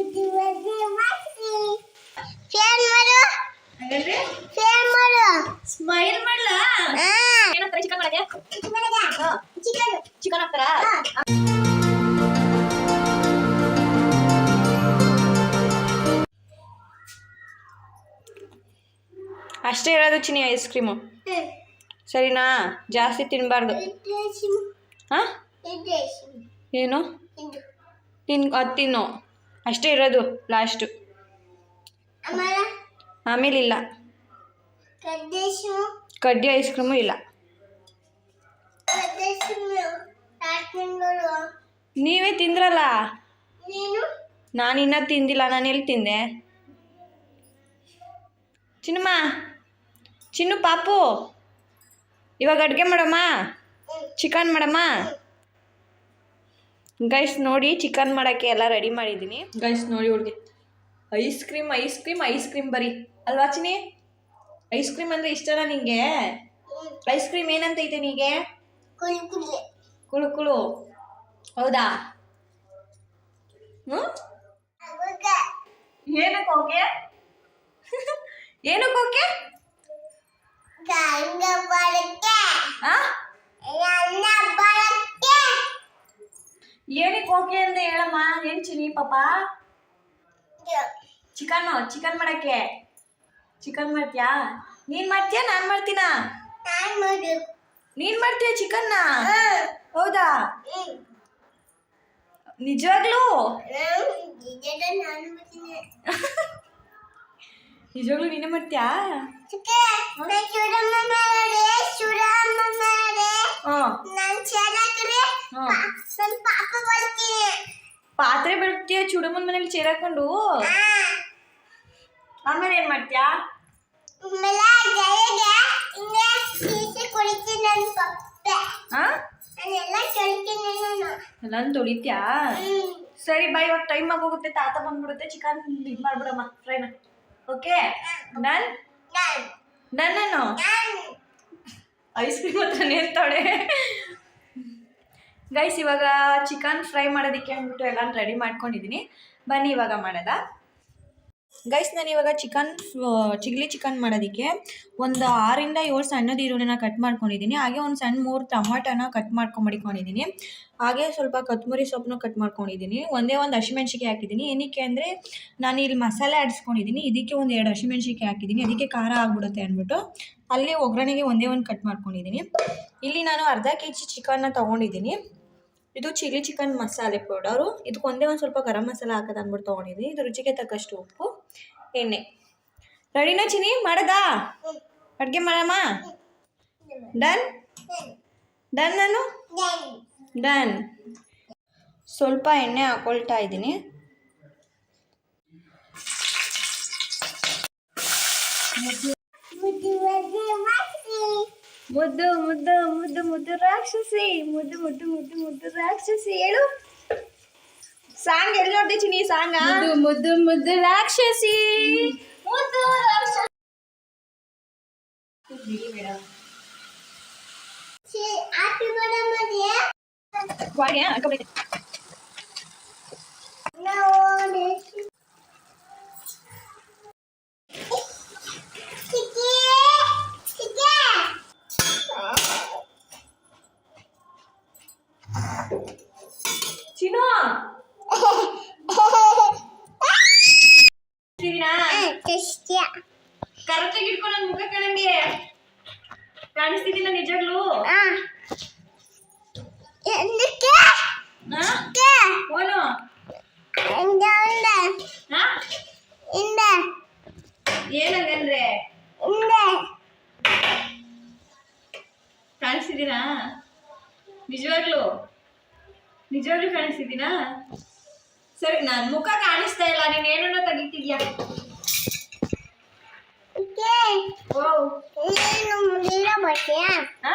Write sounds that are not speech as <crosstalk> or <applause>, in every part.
ಮಾಡು ಮಾಡು ಸ್ಮೈಲ್ ಮಾಡ್ಲಾ? ಹಾ. ಏನಂತಾರೆ ಚಿಕನ್ ಮಾಡಕ್ಕೆ ಚಿಕನ್ ಚಿಕನ್ ಹಾಕ್ತಾರಾ? ಅಷ್ಟೇ ಇರೋದು ಚಿನಿ ಐಸ್ ಕ್ರೀಮು ಸರಿನಾ? ಜಾಸ್ತಿ ತಿನ್ನಬಾರ್ದು ಹಾಂ? ಏನು? ತಿನ್ ಅದು ತಿನ್ನು. ಅಷ್ಟೇ ಇರೋದು ಲಾಸ್ಟು ಆಮೇಲೆ? ಇಲ್ಲ. ಕಡ್ಡಿ ಐಸ್ ಕ್ರೀಮು ಇಲ್ಲ. ನೀವೇ ತಿಂದ್ರಲ್ಲ? ನೀನು? ನಾನು ಇನ್ನ ತಿಂದಿಲ್ಲ ನಾನು ಎಲ್ಲಿ ತಿಂದೆ? ಚಿನ್ನಮ್ಮ ಚಿನ್ನು ಪಾಪು ಇವಾಗ ಅಡುಗೆ ಮಾಡಮ್ಮ? ಚಿಕನ್ ಮಾಡಮ್ಮ? ಗೈಸ್ ನೋಡಿ ಚಿಕನ್ ಮಾಡೋಕ್ಕೆ ಎಲ್ಲ ರೆಡಿ ಮಾಡಿದ್ದೀನಿ. ಗೈಸ್ ನೋಡಿ ಹುಡುಗಿ. Ice cream ice cream ice cream ಬರೀ. ಅಲ್ವಾ ಚಿನಿ ಐಸ್ ಕ್ರೀಮ್ ಅಂದರೆ ಇಷ್ಟನಾ ನಿಂಗೆ? Ice cream ಏನಂತೈತೆ ನೀಗೆ? ಕುಳಿ ಕುಳಿ. ಕುಳು ಕುಳು ಹೌದಾ ಹ್ಞೂ ಏನಕ್ಕೆ ಓಕೆ? <laughs> ಏನಕ್ಕೆ ಹೋಗೆ ಏನಕ್ಕೆ ಓಕೆ ಅಂತ ಹೇಳಮ್ಮ ಏನು ಚಿನಿ ಪಾಪ? ಚಿಕನ್ ಚಿಕನ್ ಮಾಡಕ್ಕೆ. ಚಿಕನ್ ಮಾಡ್ತೀಯಾ? ನೀನ್ ಮಾಡ್ತೀಯಾ ನಾನು ಮಾಡ್ತೀನಾ? ನಾನು ಮಾಡು ನೀನ್ ಮಾಡ್ತೀಯ ಚಿಕನ್ನ. ಹೌದಾ? ನಿಜವಾಗ್ಲು? ನಿಜವಾಗ್ಲೂ ನಾನು <laughs> ಮಾಡ್ತೀಯಾ? ನಾನು ನಾನು ಪಾಪ ಬರ್ತೀನಿ ಪಾತ್ರೆ ಬಿಡ್ತೀಯ ಚುಡಮ್ಮನ ಮನೇಲಿ ಚೇರ್ ಹಾಕೊಂಡು ಹಾ. ಆಮೇಲೆ ಏನ್ ಮಾಡ್ತೀಯಾ? ಎಲ್ಲಾನು ತೊಳಿತ್ಯಾ? ಸರಿ ಬಾ ಇವಾಗ ಟೈಮ್ ಆಗೋಗುತ್ತೆ. ತಾತ ಬಂದ್ಬಿಡುತ್ತೆ. ಚಿಕನ್ ಇದು ಮಾಡ್ಬಿಡಮ್ಮ ಫ್ರೈನ ಓಕೆ ನನ್? ನನ್ನನ್ನು? ಐಸ್ ಕ್ರೀಮ್ ಹತ್ರ ನಿಲ್ತಾಳೆ. ಗೈಸ್ ಇವಾಗ ಚಿಕನ್ ಫ್ರೈ ಮಾಡೋದಕ್ಕೆ ಅಂದ್ಬಿಟ್ಟು ಎಲ್ಲ ರೆಡಿ ಮಾಡ್ಕೊಂಡಿದ್ದೀನಿ ಬನ್ನಿ ಇವಾಗ ಮಾಡೋದ? ಗೈಸ್ ನಾನು ಇವಾಗ ಚಿಕನ್ ಚಿಗ್ಲಿ ಚಿಕನ್ ಮಾಡೋದಕ್ಕೆ ಒಂದು ಆರಿಂದ ಏಳು ಸಣ್ಣದ ಈರುಳ್ಳಿನ ಕಟ್ ಮಾಡ್ಕೊಂಡಿದ್ದೀನಿ ಹಾಗೆ ಒಂದು ಸಣ್ಣ ಮೂರು ಟೊಮಾಟೋನ ಕಟ್ ಮಾಡ್ಕೊಂಡು ಮಡಿಕೊಂಡಿದ್ದೀನಿ ಹಾಗೆ ಸ್ವಲ್ಪ ಕೊತ್ತಂಬರಿ ಸೊಪ್ಪನ್ನು ಕಟ್ ಮಾಡ್ಕೊಂಡಿದ್ದೀನಿ ಒಂದೇ ಒಂದು ಹಸಿಮೆಣ್ಸಿಕಾಯಿ ಹಾಕಿದ್ದೀನಿ ಏನಕ್ಕೆ ಅಂದರೆ ನಾನು ಇಲ್ಲಿ ಮಸಾಲೆ ಆಡಿಸ್ಕೊಂಡಿದ್ದೀನಿ ಇದಕ್ಕೆ ಒಂದು ಎರಡು ಹಸಿಮೆಣ್ಸಿಕಾಯಿ ಹಾಕಿದ್ದೀನಿ ಅದಕ್ಕೆ ಖಾರ ಆಗ್ಬಿಡುತ್ತೆ ಅಂದ್ಬಿಟ್ಟು. ಅಲ್ಲಿ ಒಗ್ಗರಣೆಗೆ ಒಂದೇ ಒಂದು ಕಟ್ ಮಾಡ್ಕೊಂಡಿದ್ದೀನಿ. ಇಲ್ಲಿ ನಾನು ಅರ್ಧ ಕೆ ಜಿ ಚಿಕನ್ನ ತೊಗೊಂಡಿದ್ದೀನಿ. ಇದು ಚಿಲ್ಲಿ ಚಿಕನ್ ಮಸಾಲೆ ಪೌಡರು ಇದಕ್ಕೆ ಒಂದೇ ಒಂದು ಸ್ವಲ್ಪ ಗರಂ ಮಸಾಲ ಹಾಕೋದು ಅಂದ್ಬಿಟ್ಟು ತೊಗೊಂಡಿದ್ದೀನಿ. ಇದು ರುಚಿಗೆ ತಕ್ಕಷ್ಟು ಉಪ್ಪು, ಎಣ್ಣೆ. ರೆಡಿನ ಚಿನಿ ಮಾಡದಾ? ಅಡುಗೆ ಮಾಡಮ್ಮ? ಡನ್ ಡನ್ ನಾನು? ಡನ್ ಸ್ವಲ್ಪ ಎಣ್ಣೆ ಹಾಕೊಳ್ತಾ ಇದ್ದೀನಿ. ముద్దు ముద్దు ముద్దు ముద్దు రాక్షసి. ముద్దు ముద్దు ముద్దు ముద్దు రాక్షసి. ఏడు? సాంగ్ ఎల్లు కొట్టించి నీ సాంగ్ ముద్దు ముద్దు ముద్దు రాక్షసి. ముద్దు రాక్షసి. ಕರೆಕ್ಟಾಗಿ ಇಟ್ಕೊ ನನ್ನ ಮುಖ ಕಣಂಗೆ ಕಾಣಿಸ್ತಿದ್ದೀನ ನಿಜವಾಗ್ಲೂ ಆ? ಎಂದಕ್ಕೆ? ಹಾ ಕೆ ಓನು ಏನಂಗಂದ್ರೆ? ಕಾಣಿಸ್ತಿದ್ದೀನಾ ನಿಜವಾಗ್ಲೂ? ನಿಜವಾಗ್ಲೂ ಕಾಣಿಸ್ತಿದ್ದೀನಾ ಸರಿ ನನ್ನ ಮುಖ ಕಾಣಿಸ್ತಾ ಇಲ್ಲ ನೀನು ಏನನ್ನ ತೆಗಿತಿದ್ಯಾ? ನೀನು ಮುಂದಿನ ಬರ್ತೀಯಾ ಹಾ?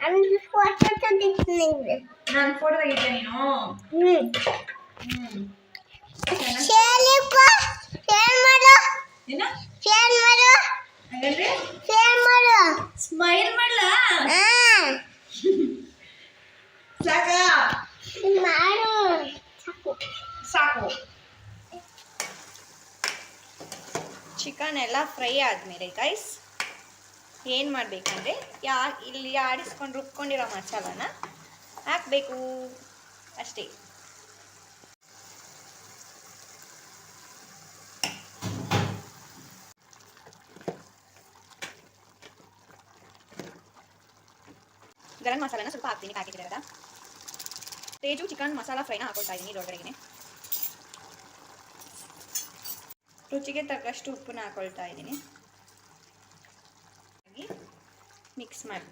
ಅಂದ್ರೆ ಫೋಟೋ ತೆಗಿತೀನಿ ನಾನು ಫೋಟೋ ತೆಗಿದ್ಯಾ ನೀನು ಹ್ಮ್ ಹ್ಮ್ ಶೇಲಿಪ್ಪ ಫೇಲ್ ಮಾಡು ಏನ ಫೇಲ್ ಮಾಡು ಹಾಗಾದ್ರೆ ಫೇಲ್ ಮಾಡು ಸ್ಮೈಲ್ ಮಾಡ್ಲಾ ಆ ಸಾಕ ಮಾಡು ಸಾಕು ಸಾಕು ಚಿಕನ್ ಎಲ್ಲ ಫ್ರೈ ಆದಮೇಲೆ ಗೈಸ್ ಏನು ಮಾಡಬೇಕಂದ್ರೆ, ಯಾ, ಇಲ್ಲಿ ಆಡಿಸ್ಕೊಂಡು ರುಬ್ಕೊಂಡಿರೋ ಮಸಾಲಾನ ಹಾಕಬೇಕು. ಅಷ್ಟೇ. ಗರಂ ಮಸಾಲಾನ ಸ್ವಲ್ಪ ಹಾಕ್ತೀನಿ, ಪ್ಯಾಕೆಟ್ ಇರೋದ ತೇಜು ಚಿಕನ್ ಮಸಾಲ ಫ್ರೈನ ಹಾಕೊಳ್ತಾ ಇದ್ದೀನಿ ಇದರೊಳಗಡೆಗೆ ರುಚಿಗೆ ತಕ್ಕಷ್ಟು ಉಪ್ಪನ್ನ ಹಾಕೊಳ್ತಾ ಇದ್ದೀನಿ. ಮಿಕ್ಸ್ ಮಾಡಿ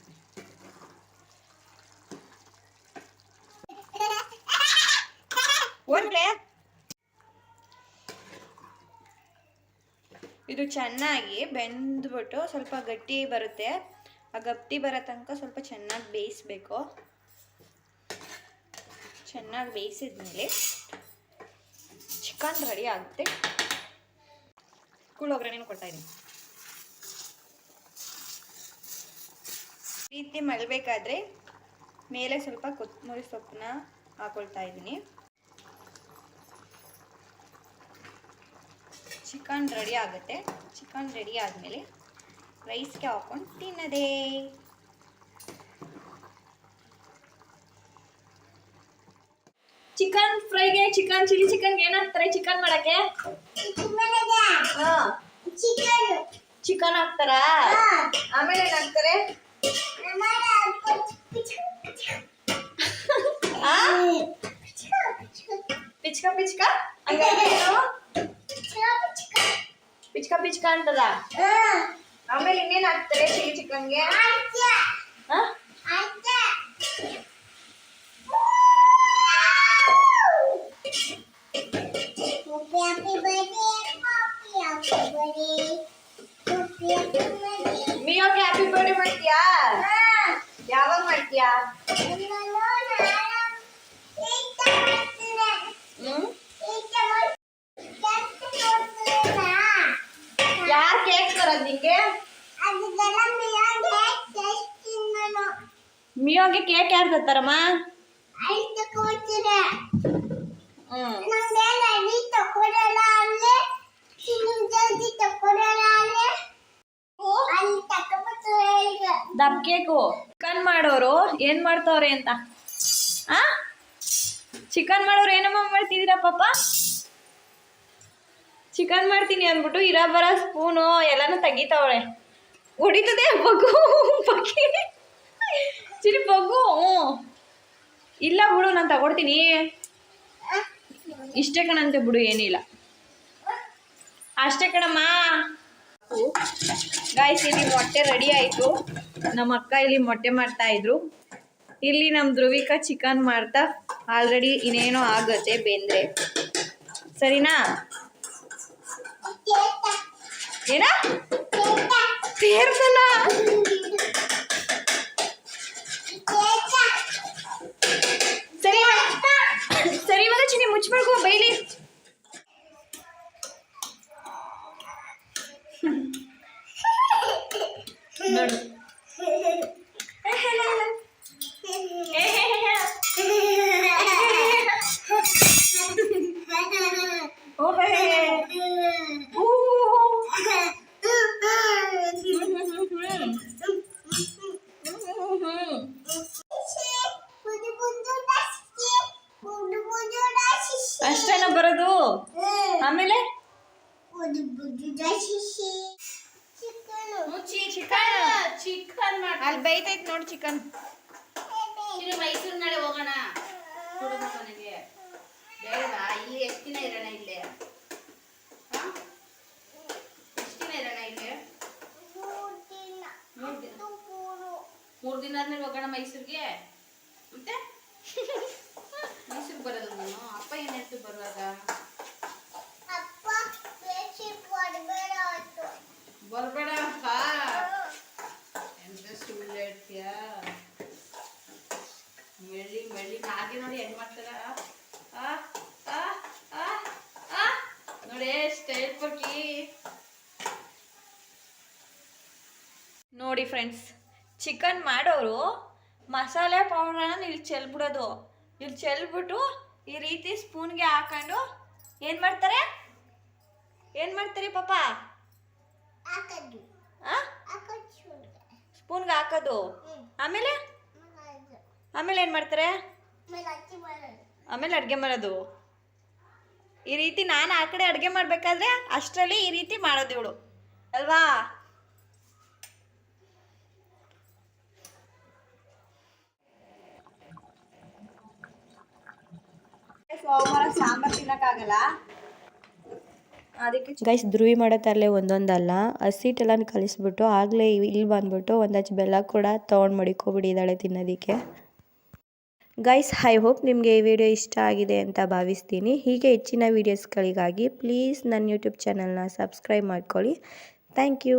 ಇದು ಚೆನ್ನಾಗಿ ಬೆಂದ್ಬಿಟ್ಟು ಸ್ವಲ್ಪ ಗಟ್ಟಿ ಬರುತ್ತೆ. ಆ ಗಟ್ಟಿ ಬರೋ ತನಕ ಸ್ವಲ್ಪ ಚೆನ್ನಾಗಿ ಬೇಯಿಸ್ಬೇಕು. ಚೆನ್ನಾಗಿ ಬೇಯಿಸಿದ್ಮೇಲೆ ಚಿಕನ್ ರೆಡಿ ಆಗುತ್ತೆ. ಕುಳ್ಳೊಗ್ಗರಣೆನೂ ಕೊಡ್ತಾ ಇದ್ದೀನಿ. ರೀತಿ ಮಳಬೇಕಾದ್ರೆ ಮೇಲೆ ಸ್ವಲ್ಪ ಕೊತ್ತಂಬರಿ ಸೊಪ್ಪನ್ನ ಹಾಕೊಳ್ತಾ ಇದ್ದೀನಿ. ಚಿಕನ್ ರೆಡಿ ಆಗುತ್ತೆ. ಚಿಕನ್ ರೆಡಿ ಆದಮೇಲೆ ರೈಸ್ಗೆ ಹಾಕೊಂಡು ತಿನ್ನದೇ. ಚಿಕನ್ ಫ್ರೈಗೆ ಚಿಕನ್ ಚಿಲ್ಲಿ ಚಿಕನ್ ಏನಾಗ್ತಾರೆ ಚಿಕನ್ ಮಾಡಕ್ಕೆ? ಚಿಕನ್ ಚಿಕನ್ ಹಾಕ್ತಾರಾ? ಆಮೇಲೆ ಏನಾಗ್ತಾರೆ ಆ? ಪಿಚ್ಕ ಪಿಚ್ಕ? ಹಂಗಾದ್ರೆ ಏನು? ಪಿಚ್ಕ ಪಿಚ್ಕ. ಅಂತದ ಆಮೇಲೆ ಇನ್ನೇನ್ ಹಾಕ್ತಾರೆ ಚಿಲ್ಲಿ ಚಿಕನ್ಗೆ? ಯಾವಾಗ ಮಾಡ್ತೀಯಾ ಹ್ಮ್ ಯಾರ್ ಕೇಕ್ ತರೋದ್ ನಿಂಗೆ ಮಿಯೋಗೆ ಕೇಕ್ ಯಾರು ತರ್ತಾರಮ್ಮ ಹ್ಮ್ ದಮ್ ಕೇಕು ಮಾಡೋರು ಏನ್ ಮಾಡ್ತಾವ್ರೆ ಅಂತ? ಆ? ಚಿಕನ್ ಮಾಡೋರು ಏನಮ್ಮ ಮಾಡ್ತಿದ್ದೀರಾ ಪಾಪ? ಚಿಕನ್ ಮಾಡ್ತೀನಿ ಅಂದ್ಬಿಟ್ಟು ಇರ ಬರ ಸ್ಪೂನು ಎಲ್ಲಾನು ತೆಗಿತಾವಳೆ. ಹೊಡಿತದೆ ಬಗ್ಗು ಪಕ್ಕಿ. ಚಿರಿ ಹ್ಞೂ. ಇಲ್ಲ ಬಿಡು, ನಾನು ತಗೊಡ್ತೀನಿ. ಇಷ್ಟೇ ಕಣಂತೆ ಬಿಡು, ಏನಿಲ್ಲ. ಅಷ್ಟೇ ಕಣಮ್ಮ. ಗಾಯ್ಸ್ ಇಲ್ಲಿ ಮೊಟ್ಟೆ ರೆಡಿ ಆಯಿತು. ನಮ್ಮ ಅಕ್ಕ ಇಲ್ಲಿ ಮೊಟ್ಟೆ ಮಾಡ್ತಾ ಇದ್ರು. ಇಲ್ಲಿ ನಮ್ಮ ಧ್ರುವಿಕಾ ಚಿಕನ್ ಮಾಡ್ತಾ ಆಲ್ರೆಡಿ ಇನ್ನೇನೋ ಆಗತ್ತೆ ಬೆಂದ್ರೆ. ಸರಿನಾ? ಏನ? ಸರಿ ಸರಿ ಮಗ ಚಿನ್ನಿ ಮುಚ್ಚಿಬಿಡ್ಕೋ, ಬೈಲಿ. ನೋಡು ಓಹೇ <laughs> ಊ. ಅಷ್ಟೇನ ಬರೋದು ಆಮೇಲೆ ಮುಚ್ಚಿ ಚಿಕನ್ ಚಿಕನ್ ಅಲ್ಲಿ ಬೈತೈತ್ ನೋಡಿ ಚಿಕನ್ ಮಾಡಿ ಹೋಗೋಣ. ನನಗೆ. ಬೇಡ ಇಲ್ಲಿ ಎಷ್ಟು ದಿನ ಇರೋಣ ಇಲ್ಲೇ? ಎಷ್ಟು ದಿನ ಇರೋಣ ಇಲ್ಲೇ? ಮೂರು ದಿನ. ಮೂರು ದಿನ ಆದ್ಮೇಲೆ ಹೋಗೋಣ ಮೈಸೂರಿಗೆ? ಮತ್ತೆ? ಮೈಸೂರಿಗೆ ಬರೋದು ನಾನು. ಅಪ್ಪ ಏನ್ ಹೇಳ್ತೀವಿ ಬರುವಾಗ? ಕೊಡ್ಕಿ ನೋಡಿ ಫ್ರೆಂಡ್ಸ್ ಚಿಕನ್ ಮಾಡೋರು ಮಸಾಲೆ ಪೌಡರ್ನ ಇಲ್ಲಿ ಚೆಲ್ಬಿಡೋದು. ಇಲ್ಲಿ ಚೆಲ್ಬಿಟ್ಟು ಈ ರೀತಿ ಸ್ಪೂನ್ಗೆ ಹಾಕೊಂಡು ಏನು ಮಾಡ್ತಾರೆ? ಏನು ಮಾಡ್ತಾರೆ ಪಾಪ? ಸ್ಪೂನ್ಗೆ ಹಾಕೋದು ಆಮೇಲೆ? ಆಮೇಲೆ ಏನು ಮಾಡ್ತಾರೆ? ಆಮೇಲೆ ಅಡುಗೆ ಮಾಡೋದು. ಈ ರೀತಿ ನಾನು ಆ ಕಡೆ ಅಡುಗೆ ಮಾಡಬೇಕಾದ್ರೆ ಅಷ್ಟರಲ್ಲಿ ಈ ರೀತಿ ಮಾಡೋದು ಇವಳು. ಅಲ್ವಾ? ಗೈಸ್ ಧ್ರುವಿ ಮಾಡೋ ತರಲೆ ಒಂದೊಂದಲ್ಲ. ಹಸಿಟ್ಟೆಲ್ಲ ಕಲಿಸ್ಬಿಟ್ಟು ಆಗಲೇ ಇಲ್ಲಿ ಬಂದ್ಬಿಟ್ಟು ಒಂದು ಹಚ್ಚಿ ಬೆಲ್ಲ ಕೂಡ ತೊಗೊಂಡು ಮಡಿಕೊಬಿಟ್ಟಿದ್ದಾಳೆ ತಿನ್ನೋದಕ್ಕೆ. ಗೈಸ್ ಐ ಹೋಪ್ ನಿಮಗೆ ಈ ವಿಡಿಯೋ ಇಷ್ಟ ಆಗಿದೆ ಅಂತ ಭಾವಿಸ್ತೀನಿ. ಹೀಗೆ ಹೆಚ್ಚಿನ ವೀಡಿಯೋಸ್ಗಳಿಗಾಗಿ ಪ್ಲೀಸ್ ನನ್ನ ಯೂಟ್ಯೂಬ್ ಚಾನಲ್ನ ಸಬ್ಸ್ಕ್ರೈಬ್ ಮಾಡ್ಕೊಳ್ಳಿ. Thank you